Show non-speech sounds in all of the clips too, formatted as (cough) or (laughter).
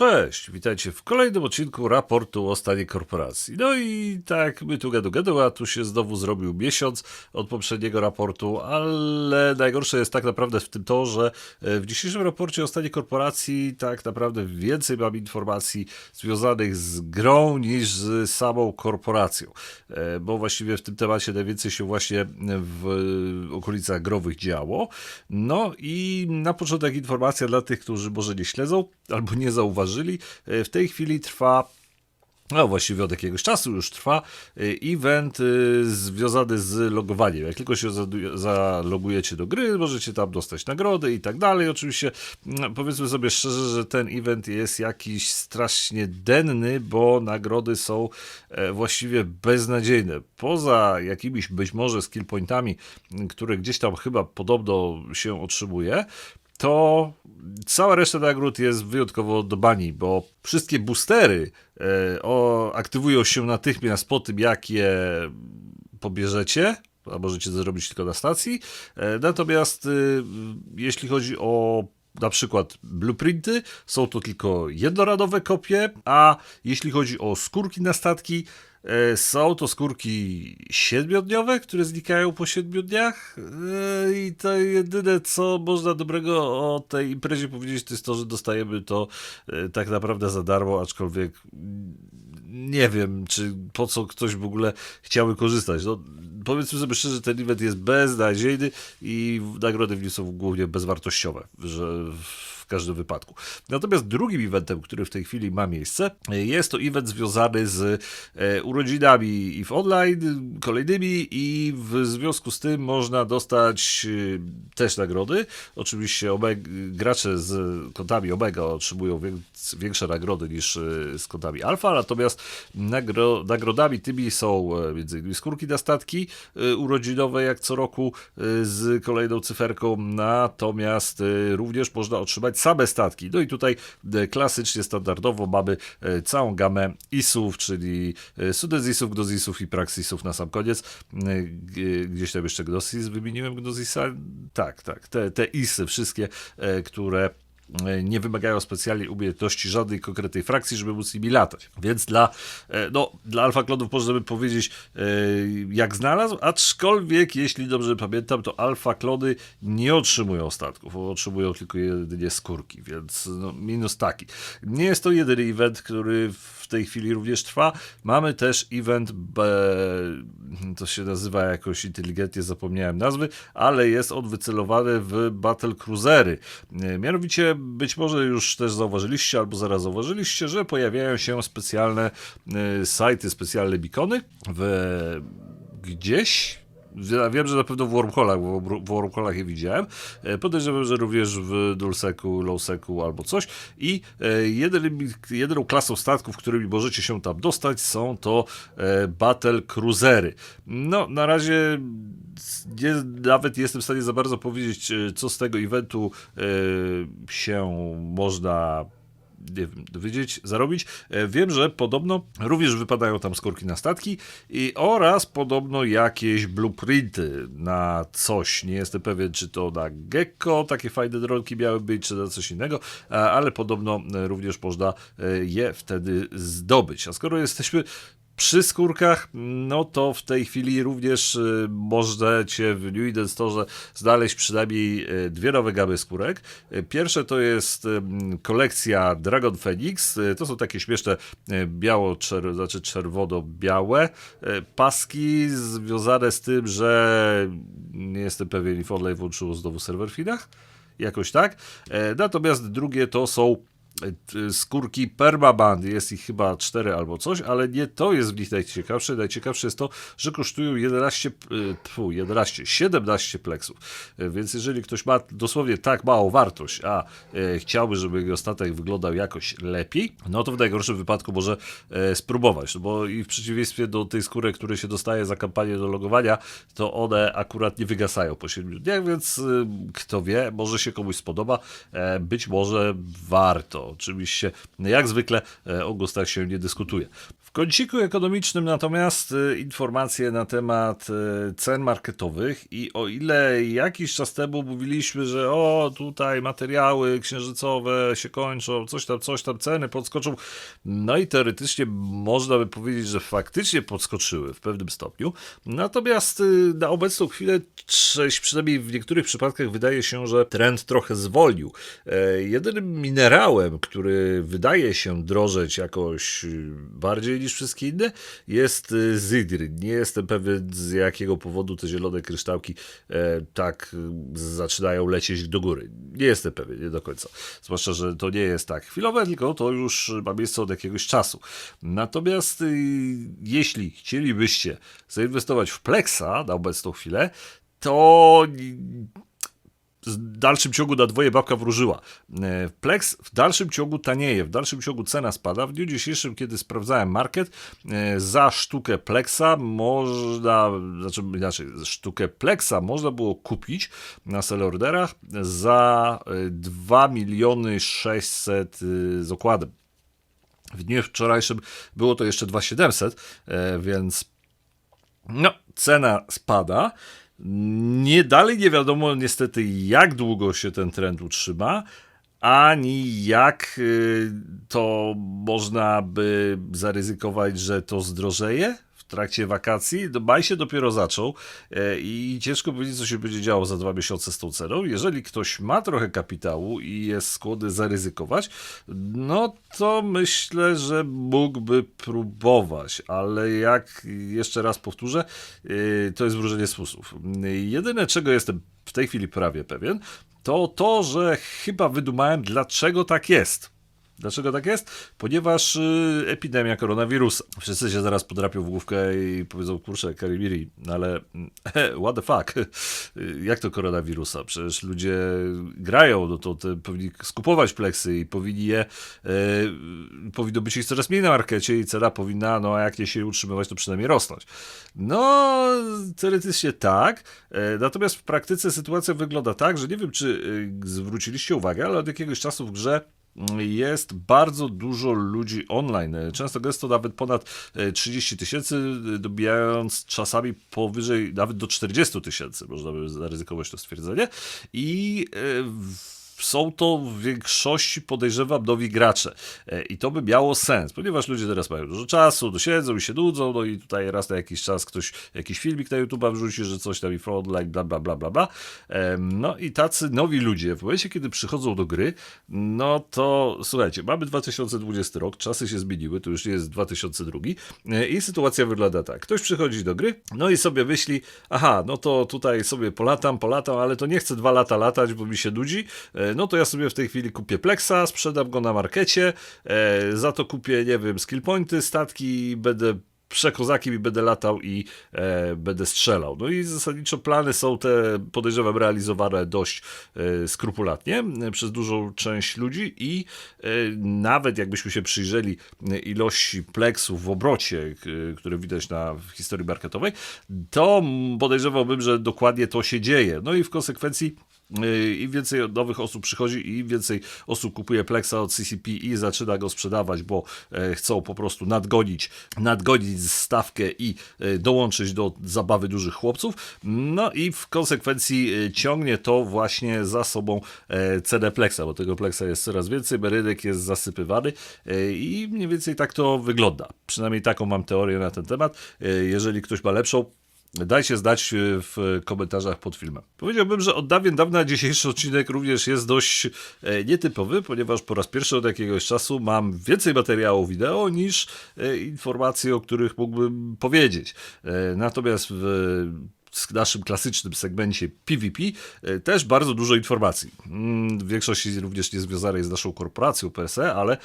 Cześć, witajcie w kolejnym odcinku raportu o stanie korporacji. No i tak, my tu gadu gadu, a tu się znowu zrobił miesiąc od poprzedniego raportu, ale najgorsze jest tak naprawdę w tym to, że e, w dzisiejszym raporcie o stanie korporacji tak naprawdę więcej mam informacji związanych z grą niż z samą korporacją, E, bo właściwie w tym temacie najwięcej się właśnie w okolicach growych działo. No i na początek informacja dla tych, którzy może nie śledzą albo nie zauważyli. E, W tej chwili trwa no właściwie od jakiegoś czasu już trwa y, event y, związany z logowaniem. Jak tylko się zalogujecie do gry, możecie tam dostać nagrody i tak dalej. Oczywiście mm, powiedzmy sobie szczerze, że ten event jest jakiś strasznie denny, bo nagrody są e, właściwie beznadziejne. Poza jakimiś być może skill pointami, które gdzieś tam chyba podobno się otrzymuje, to cała reszta nagród jest wyjątkowo do bani, bo wszystkie boostery e, o, aktywują się natychmiast po tym, jak je pobierzecie, a możecie to zrobić tylko na stacji. E, natomiast y, jeśli chodzi o na przykład blueprinty, są to tylko jednoradowe kopie, a jeśli chodzi o skórki na statki, e, są to skórki siedmiodniowe, które znikają po siedmiu dniach e, i to jedyne, co można dobrego o tej imprezie powiedzieć, to jest to, że dostajemy to e, tak naprawdę za darmo, aczkolwiek nie wiem, czy po co ktoś w ogóle chciałby korzystać. No, powiedzmy sobie szczerze, ten event jest beznadziejny i nagrody w nim są głównie bezwartościowe, że każdym wypadku. Natomiast drugim eventem, który w tej chwili ma miejsce, jest to event związany z e, urodzinami i w online, kolejnymi i w związku z tym można dostać e, też nagrody. Oczywiście gracze z kontami Omega otrzymują większe nagrody niż e, z kontami Alpha, natomiast nagro- nagrodami tymi są m.in. skórki na statki urodzinowe jak co roku z kolejną cyferką, natomiast również można otrzymać same statki. No i tutaj e, klasycznie, standardowo mamy e, całą gamę ISów, czyli e, Sudezisów, Gnozisów i Praxisów na sam koniec. Gdzieś tam jeszcze Gnosis wymieniłem Gnozisa? Tak, tak, te, te ISy wszystkie, które nie wymagają specjalnej umiejętności żadnej konkretnej frakcji, żeby móc nimi latać. Więc dla, e, no, dla alfa klonów możemy powiedzieć, e, jak znalazł, aczkolwiek, jeśli dobrze pamiętam, to alfa klony nie otrzymują statków, otrzymują tylko jedynie skórki, więc no, minus taki. Nie jest to jedyny event, który w tej chwili również trwa. Mamy też event, to się nazywa jakoś inteligentnie, zapomniałem nazwy, ale jest on wycelowany w Battle Cruisery. E, Mianowicie, być może już też zauważyliście, albo zaraz zauważyliście, że pojawiają się specjalne e, sajty, specjalne beacony w gdzieś wiem, że na pewno w Wormholach, bo w Wormholach je widziałem. E, Podejrzewam, że również w Dulseku, Lowseku albo coś. I e, jedynym, jedyną klasą statków, którymi możecie się tam dostać, są to e, Battle Cruisery. No, na razie nie, nawet nie jestem w stanie za bardzo powiedzieć, co z tego eventu się można wiem, dowiedzieć, zarobić. E, Wiem, że podobno również wypadają tam skórki na statki i oraz podobno jakieś blueprinty na coś. Nie jestem pewien, czy to na Gecko takie fajne dronki miały być, czy na coś innego, a- ale podobno e, również można e, je wtedy zdobyć. A skoro jesteśmy przy skórkach, no to w tej chwili również y, możecie w New Eden Store znaleźć przynajmniej y, dwie nowe gamy skórek. Y, Pierwsze to jest kolekcja Dragon Phoenix. To są takie śmieszne biało, czer, znaczy czerwono-białe paski związane z tym, że nie jestem pewien, if online włączyło znowu serwer w Chinach. Jakoś tak. E, Natomiast drugie to są skórki permaband, jest ich chyba cztery albo coś, ale nie to jest w nich najciekawsze. Najciekawsze jest to, że kosztują 11, p- tfu, 11 17 pleksów. E, Więc jeżeli ktoś ma dosłownie tak małą wartość, a e, chciałby, żeby jego statek wyglądał jakoś lepiej, no to w najgorszym wypadku może spróbować, no bo i w przeciwieństwie do tej skórek, które się dostaje za kampanię do logowania, to one akurat nie wygasają po 7 dniach, więc kto wie, może się komuś spodoba, być może warto. Oczywiście, jak zwykle, e, o gustach się nie dyskutuje. W kąciku ekonomicznym natomiast y, informacje na temat y, cen marketowych i o ile jakiś czas temu mówiliśmy, że o tutaj materiały księżycowe się kończą, coś tam, coś tam, ceny podskoczą, no i teoretycznie można by powiedzieć, że faktycznie podskoczyły w pewnym stopniu, natomiast y, na obecną chwilę, przynajmniej w niektórych przypadkach wydaje się, że trend trochę zwolnił. E, Jedynym minerałem, który wydaje się drożeć jakoś bardziej niż wszystkie inne, jest y, zydr. Nie jestem pewien z jakiego powodu te zielone kryształki e, tak y, zaczynają lecieć do góry. Nie jestem pewien, nie do końca. Zwłaszcza, że to nie jest tak chwilowe, tylko to już ma miejsce od jakiegoś czasu. Natomiast y, jeśli chcielibyście zainwestować w Plexa na obecną chwilę, to w dalszym ciągu na dwoje babka wróżyła. E, Plex w dalszym ciągu tanieje, w dalszym ciągu cena spada. W dniu dzisiejszym, kiedy sprawdzałem market, e, za sztukę Plexa można, znaczy inaczej, sztukę Plexa można było kupić na selorderach za e, 2 miliony 600 y, z okładem. W dniu wczorajszym było to jeszcze 2700, e, więc no, cena spada. Nie dalej nie wiadomo niestety, jak długo się ten trend utrzyma, ani jak y, to można by zaryzykować, że to zdrożeje trakcie wakacji. Maj się dopiero zaczął e, i ciężko powiedzieć, co się będzie działo za dwa miesiące z tą ceną. Jeżeli ktoś ma trochę kapitału i jest skłonny zaryzykować, no to myślę, że mógłby próbować, ale jak jeszcze raz powtórzę, yy, to jest wróżenie z fusów. Jedyne, czego jestem w tej chwili prawie pewien, to to, że chyba wydumałem, dlaczego tak jest. Dlaczego tak jest? Ponieważ y, epidemia koronawirusa. Wszyscy się zaraz podrapią w główkę i powiedzą, kurczę, Karimiri, no ale (laughs) what the fuck? Y, Jak to koronawirusa? Przecież ludzie grają, no to powinni skupować pleksy i powinni je, y, powinno być ich coraz mniej na markecie i cena powinna, no a jak nie się utrzymywać, to przynajmniej rosnąć. No, teoretycznie tak, e, natomiast w praktyce sytuacja wygląda tak, że nie wiem, czy y, zwróciliście uwagę, ale od jakiegoś czasu w grze jest bardzo dużo ludzi online. Często gęsto nawet ponad e, 30 tysięcy, e, dobijając czasami powyżej nawet do 40 tysięcy, można by zaryzykować to stwierdzenie. I e, w- są to w większości, podejrzewam, nowi gracze. E, I to by miało sens, ponieważ ludzie teraz mają dużo czasu, dosiedzą i się nudzą, no i tutaj raz na jakiś czas ktoś jakiś filmik na YouTube wrzuci, że coś tam i frontline, bla, bla, bla, bla, bla. No i tacy nowi ludzie, w momencie, kiedy przychodzą do gry, no to słuchajcie, mamy 2020 rok, czasy się zmieniły, to już nie jest 2002 e, i sytuacja wygląda tak. Ktoś przychodzi do gry, no i sobie myśli, aha, no to tutaj sobie polatam, polatam, ale to nie chcę dwa lata latać, bo mi się nudzi, E, no to ja sobie w tej chwili kupię Plexa, sprzedam go na markecie, e, za to kupię, nie wiem, skill pointy, statki, będę przekozakiem i będę latał i e, będę strzelał. No i zasadniczo plany są te, podejrzewam, realizowane dość e, skrupulatnie e, przez dużą część ludzi i e, nawet jakbyśmy się przyjrzeli e, ilości pleksów w obrocie, które widać na w historii marketowej, to podejrzewałbym, że dokładnie to się dzieje. No i w konsekwencji im więcej nowych osób przychodzi i więcej osób kupuje Plexa od CCP i zaczyna go sprzedawać, bo e, chcą po prostu nadgonić, nadgonić stawkę i e, dołączyć do zabawy dużych chłopców. No i w konsekwencji e, ciągnie to właśnie za sobą cenę Plexa, bo tego Plexa jest coraz więcej, rynek jest zasypywany i mniej więcej tak to wygląda. Przynajmniej taką mam teorię na ten temat. Jeżeli ktoś ma lepszą, Dajcie znać e, w komentarzach pod filmem. Powiedziałbym, że od dawien dawna dzisiejszy odcinek również jest dość e, nietypowy, ponieważ po raz pierwszy od jakiegoś czasu mam więcej materiału wideo niż e, informacji, o których mógłbym powiedzieć. Natomiast w w naszym klasycznym segmencie PvP e, też bardzo dużo informacji. Mm, W większości również nie związanej z naszą korporacją per se, ale e,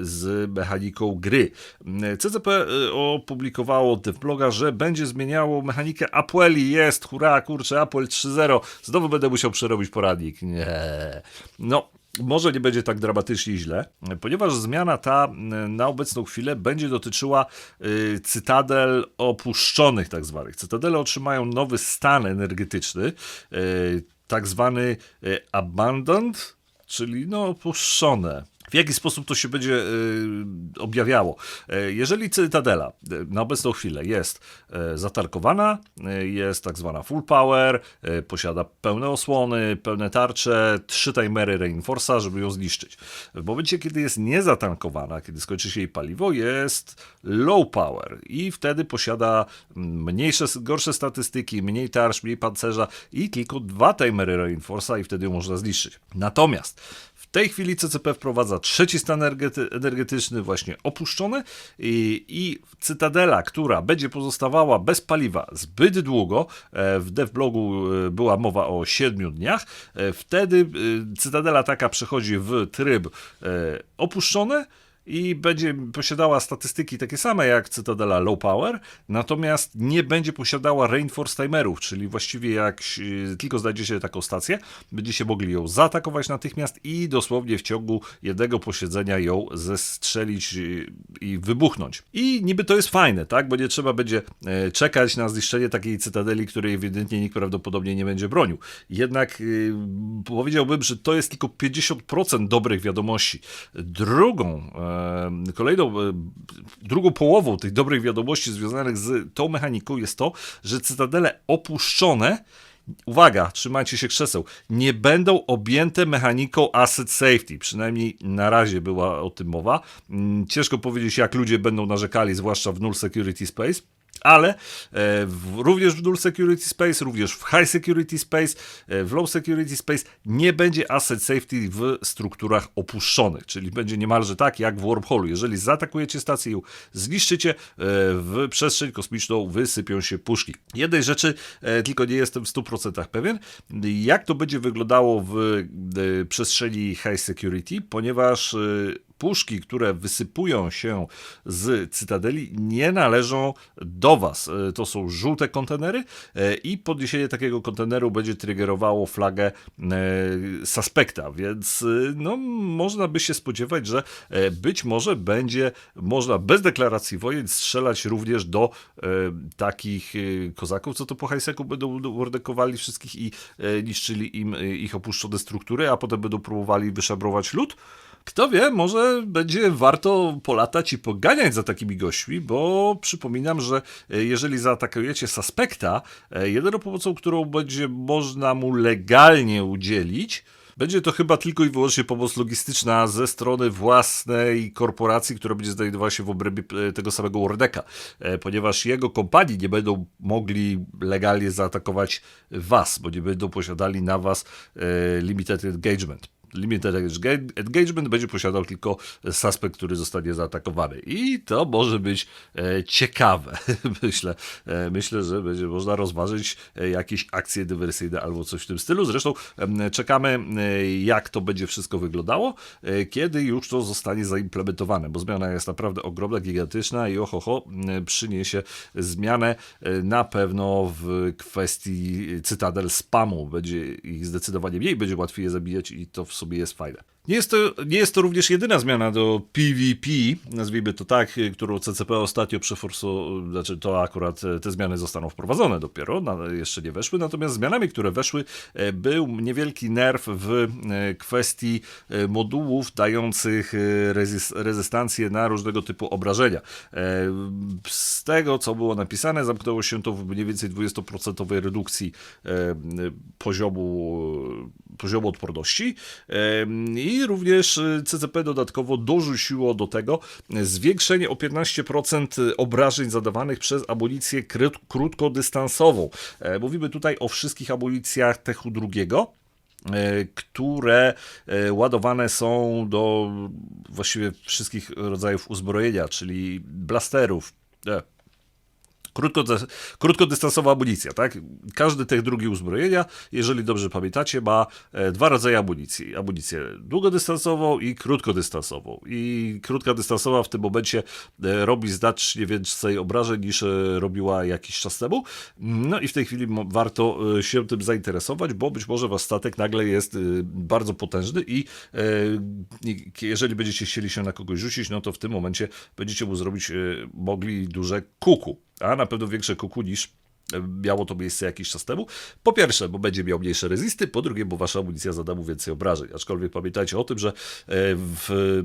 z mechaniką gry. Mm, CCP e, opublikowało w bloga, że będzie zmieniało mechanikę Apueli. Jest, hurra, kurczę, Apple 3.0. Znowu będę musiał przerobić poradnik. Nie. No, może nie będzie tak dramatycznie źle, ponieważ zmiana ta y, na obecną chwilę będzie dotyczyła y, cytadel opuszczonych, tak zwanych. Cytadele otrzymają nowy stan energetyczny, y, tak zwany abandoned, czyli no opuszczone. W jaki sposób to się będzie y, objawiało? E, Jeżeli Cytadela y, na obecną chwilę jest y, zatarkowana, jest tak zwana full power, posiada pełne osłony, pełne tarcze, trzy timery Reinforce'a, żeby ją zniszczyć. W momencie, kiedy jest niezatankowana, kiedy skończy się jej paliwo, jest low power i wtedy posiada mniejsze, gorsze statystyki, mniej tarcz, mniej pancerza i tylko dwa timery Reinforce'a i wtedy ją można zniszczyć. Natomiast w tej chwili CCP wprowadza trzeci stan energety- energetyczny, właśnie opuszczony, i, i Cytadela, która będzie pozostawała bez paliwa zbyt długo, e, w devblogu e, była mowa o 7 dniach, e, wtedy Cytadela taka przechodzi w tryb opuszczony i będzie posiadała statystyki takie same jak Cytadela Low Power, natomiast nie będzie posiadała Reinforce Timerów, czyli właściwie jak tylko znajdziecie taką stację, będziecie mogli ją zaatakować natychmiast i dosłownie w ciągu jednego posiedzenia ją zestrzelić e, i wybuchnąć. I niby to jest fajne, tak? Bo nie trzeba będzie e, czekać na zniszczenie takiej cytadeli, której ewidentnie nikt prawdopodobnie nie będzie bronił. Jednak e, powiedziałbym, że to jest tylko 50% dobrych wiadomości. Drugą, e, kolejną, e, drugą połową tych dobrych wiadomości związanych z tą mechaniką jest to, że cytadele opuszczone Uwaga, trzymajcie się krzeseł. Nie będą objęte mechaniką asset safety. Przynajmniej na razie była o tym mowa. Mm, Ciężko powiedzieć, jak ludzie będą narzekali, zwłaszcza w null security space. Ale e, w, również w Null Security Space, również w High Security Space, e, w Low Security Space nie będzie asset safety w strukturach opuszczonych, czyli będzie niemalże tak jak w Wormhole. Jeżeli zaatakujecie stację i ją zniszczycie, e, w przestrzeń kosmiczną wysypią się puszki. Jednej rzeczy tylko nie jestem w 100% pewien, jak to będzie wyglądało w przestrzeni High Security, ponieważ puszki, które wysypują się z cytadeli, nie należą do Was. E, To są żółte kontenery e, i podniesienie takiego konteneru będzie triggerowało flagę e, suspekta, więc no, można by się spodziewać, że być może będzie można bez deklaracji wojen strzelać również do takich kozaków, co to po hajseku będą wordekowali wszystkich i niszczyli im ich opuszczone struktury, a potem będą próbowali wyszabrować lód. Kto wie, może będzie warto polatać i poganiać za takimi gośćmi, bo przypominam, że e, jeżeli zaatakujecie suspekta, e, jedyną pomocą, którą będzie można mu legalnie udzielić, będzie to chyba tylko i wyłącznie pomoc logistyczna ze strony własnej korporacji, która będzie znajdowała się w obrębie e, tego samego Wordeka, ponieważ jego kompanii nie będą mogli legalnie zaatakować was, bo nie będą posiadali na was limited engagement. Limited Engage- Engagement będzie posiadał tylko suspekt, który zostanie zaatakowany. I to może być e, ciekawe. (laughs) myślę, e, myślę, że będzie można rozważyć e, jakieś akcje dywersyjne albo coś w tym stylu. Zresztą czekamy, jak to będzie wszystko wyglądało, kiedy już to zostanie zaimplementowane, bo zmiana jest naprawdę ogromna, gigantyczna i ohoho, przyniesie zmianę na pewno w kwestii cytadel spamu. Będzie ich zdecydowanie mniej, będzie łatwiej je zabijać i to w sobie jest fajne. Nie jest, to, nie jest to również jedyna zmiana do PvP, nazwijmy to tak, którą CCP ostatnio przeforsował, znaczy to akurat e, te zmiany zostaną wprowadzone dopiero, jeszcze nie weszły, natomiast zmianami, które weszły, e, był niewielki nerw w e, kwestii modułów dających rezys, rezystancję na różnego typu obrażenia. Z tego, co było napisane, zamknęło się to w mniej więcej 20% redukcji poziomu, poziomu odporności Em, i również e, CCP dodatkowo dorzuciło do tego zwiększenie o 15% obrażeń zadawanych przez kryd- krótkodystansową. E, Mówimy tutaj o wszystkich amunicjach Techu drugiego e, które e, ładowane są do właściwie wszystkich rodzajów uzbrojenia, czyli blasterów, krótkodystansowa amunicja, tak? Każdy tych drugi uzbrojenia, jeżeli dobrze pamiętacie, ma e, dwa rodzaje amunicji. Amunicję długodystansową i krótkodystansową. I krótkodystansowa w tym momencie e, robi znacznie więcej obrażeń niż e, robiła jakiś czas temu. No i w tej chwili warto się tym zainteresować, bo być może wasz statek nagle jest bardzo potężny i jeżeli będziecie chcieli się na kogoś rzucić, no to w tym momencie będziecie mu zrobić mogli duże kuku a na pewno większe kuku niż e, miało to miejsce jakiś czas temu. Po pierwsze, bo będzie miał mniejsze rezisty, po drugie, bo wasza amunicja zada mu więcej obrażeń. Aczkolwiek pamiętajcie o tym, że e, w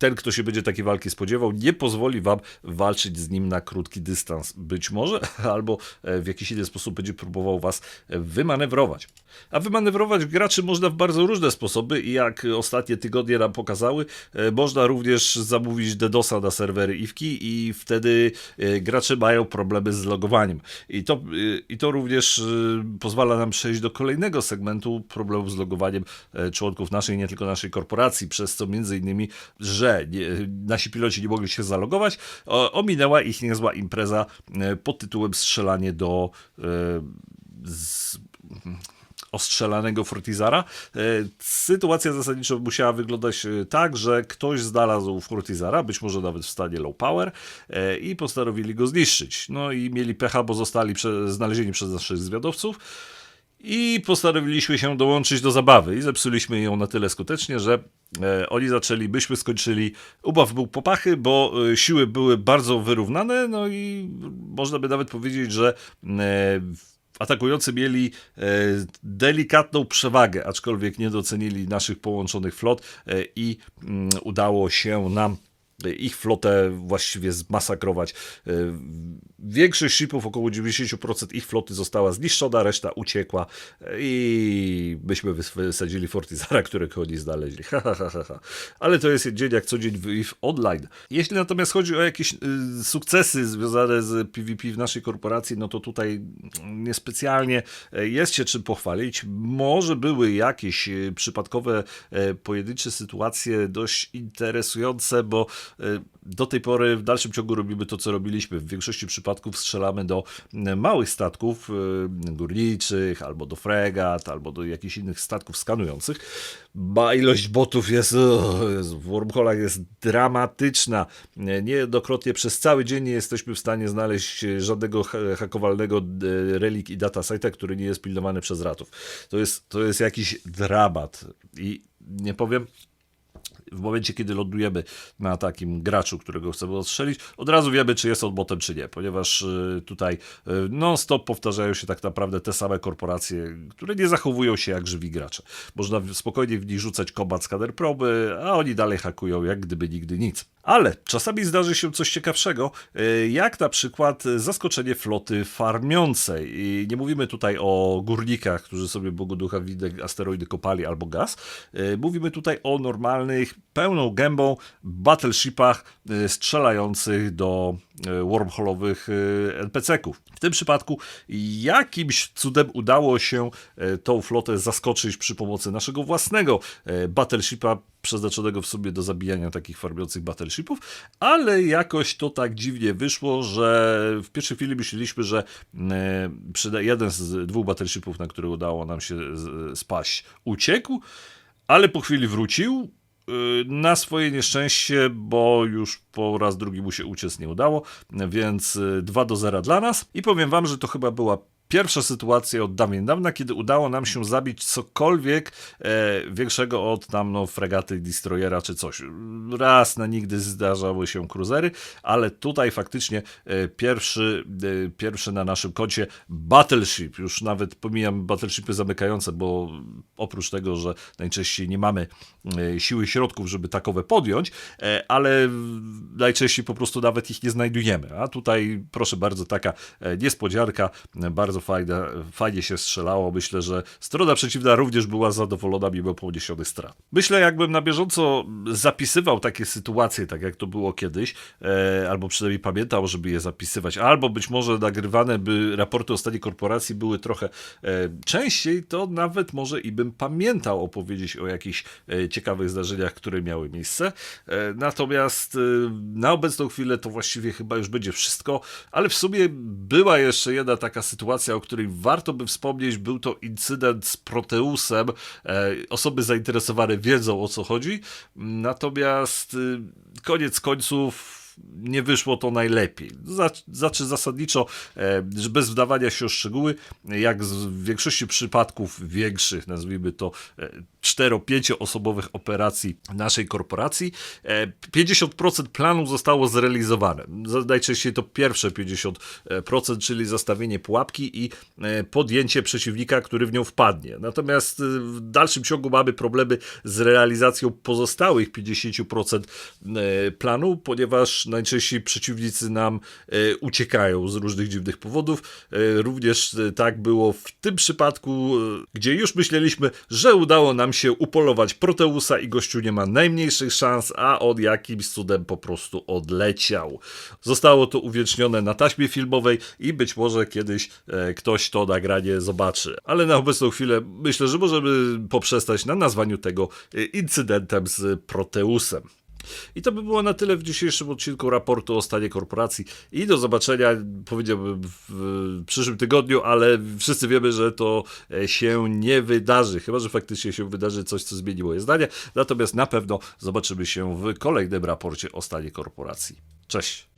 ten, kto się będzie takiej walki spodziewał, nie pozwoli wam walczyć z nim na krótki dystans. Być może, (laughs) albo e, w jakiś inny sposób będzie próbował was wymanewrować. A wymanewrować graczy można w bardzo różne sposoby i jak ostatnie tygodnie nam pokazały, e, można również zamówić DDoSa na serwery IWKI i wtedy e, gracze mają problemy z logowaniem. I to, i to również pozwala nam przejść do kolejnego segmentu problemów z logowaniem członków naszej, nie tylko naszej korporacji, przez co między innymi, że nie, nasi piloci nie mogli się zalogować, ominęła ich niezła impreza e, pod tytułem strzelanie do e, z, ostrzelanego Fortizara. E, sytuacja zasadniczo musiała wyglądać tak, że ktoś znalazł Fortizara, być może nawet w stanie low power i postanowili go zniszczyć. No i mieli pecha, bo zostali prze, znalezieni przez naszych zwiadowców. I postanowiliśmy się dołączyć do zabawy i zepsuliśmy ją na tyle skutecznie, że e, oni zaczęli, byśmy skończyli. Ubaw był popachy, bo e, siły były bardzo wyrównane, no i można by nawet powiedzieć, że e, atakujący mieli e, delikatną przewagę, aczkolwiek nie docenili naszych połączonych flot e, i mm, udało się nam ich flotę właściwie zmasakrować. E, większość shipów, około 90% ich floty została zniszczona, reszta uciekła i byśmy wysadzili Fortizara, którego oni znaleźli. Ha, ha, ha, ha. Ale to jest dzień jak co dzień w online. Jeśli natomiast chodzi o jakieś y, sukcesy związane z PvP w naszej korporacji, no to tutaj niespecjalnie e, jest się czym pochwalić. Może były jakieś e, przypadkowe pojedyncze sytuacje dość interesujące, bo do tej pory w dalszym ciągu robimy to, co robiliśmy. W większości przypadków strzelamy do y, małych statków y, górniczych, albo do fregat, albo do jakichś innych statków skanujących. Ba, ilość botów jest, w wormholach jest dramatyczna. Niejednokrotnie przez cały dzień nie jesteśmy w stanie znaleźć żadnego hakowalnego relik i data site'a, który nie jest pilnowany przez ratów. To jest, to jest jakiś dramat. I nie powiem, w momencie, kiedy lądujemy na takim graczu, którego chcemy odstrzelić, od razu wiemy, czy jest on botem, czy nie, ponieważ y, tutaj y, non-stop powtarzają się tak naprawdę te same korporacje, które nie zachowują się jak żywi gracze. Można spokojnie w nich rzucać combat scanner proby, a oni dalej hakują jak gdyby nigdy nic. Ale czasami zdarzy się coś ciekawszego, y, jak na przykład zaskoczenie floty farmiącej. I nie mówimy tutaj o górnikach, którzy sobie Bogu Ducha asteroidy kopali albo gaz. Mówimy tutaj o normalnych pełną gębą battleshipach y, strzelających do y, wormholowych y, NPC-ków. W tym przypadku jakimś cudem udało się tą flotę zaskoczyć przy pomocy naszego własnego battleshipa przeznaczonego w sobie do zabijania takich farmiących battleshipów, ale jakoś to tak dziwnie wyszło, że w pierwszej chwili myśleliśmy, że jeden z dwóch battleshipów, na który udało nam się spaść, uciekł, ale po chwili wrócił, na swoje nieszczęście, bo już po raz drugi mu się uciec nie udało, więc 2 y, do 0 dla nas. I powiem wam, że to chyba była pierwsza sytuacja od dawien dawna, kiedy udało nam się zabić cokolwiek e, większego od tam no, fregaty, destroyera czy coś. Raz na nigdy zdarzały się cruzery, ale tutaj faktycznie e, pierwszy, e, pierwszy na naszym koncie battleship. Już nawet pomijam battleshipy zamykające, bo oprócz tego, że najczęściej nie mamy e, siły środków, żeby takowe podjąć, e, ale najczęściej po prostu nawet ich nie znajdujemy. A tutaj proszę bardzo taka e, niespodzianka, bardzo bardzo fajne, fajnie się strzelało. Myślę, że strona przeciwna również była zadowolona mimo poniesionych strat. Myślę, jakbym na bieżąco zapisywał takie sytuacje, tak jak to było kiedyś, e, albo przynajmniej pamiętał, żeby je zapisywać, albo być może nagrywane by raporty o stanie korporacji były trochę e, częściej, to nawet może i bym pamiętał opowiedzieć o jakichś e, ciekawych zdarzeniach, które miały miejsce. E, natomiast e, na obecną chwilę to właściwie chyba już będzie wszystko, ale w sumie była jeszcze jedna taka sytuacja, o której warto by wspomnieć. Był to incydent z Proteusem. E, osoby zainteresowane wiedzą o co chodzi. Natomiast y, koniec końców nie wyszło to najlepiej. Znaczy zasadniczo, e, bez wdawania się o szczegóły, jak w większości przypadków większych, nazwijmy to, e, 4-5 operacji naszej korporacji. E, 50% planu zostało zrealizowane. Najczęściej to pierwsze 50%, czyli zastawienie pułapki i e, podjęcie przeciwnika, który w nią wpadnie. Natomiast e, w dalszym ciągu mamy problemy z realizacją pozostałych 50% e, planu, ponieważ najczęściej przeciwnicy nam e, uciekają z różnych dziwnych powodów. E, Również e, tak było w tym przypadku, e, gdzie już myśleliśmy, że udało nam się upolować Proteusa i gościu nie ma najmniejszych szans, a on jakimś cudem po prostu odleciał. Zostało to uwiecznione na taśmie filmowej i być może kiedyś e, ktoś to nagranie zobaczy. Ale na obecną chwilę myślę, że możemy poprzestać na nazwaniu tego e, incydentem z Proteusem. I to by było na tyle w dzisiejszym odcinku raportu o stanie korporacji. I do zobaczenia, powiedziałbym, w przyszłym tygodniu, ale wszyscy wiemy, że to e, się nie wydarzy. Chyba, że faktycznie się wydarzy coś, co zmieni moje zdanie. Natomiast na pewno zobaczymy się w kolejnym raporcie o stanie korporacji. Cześć!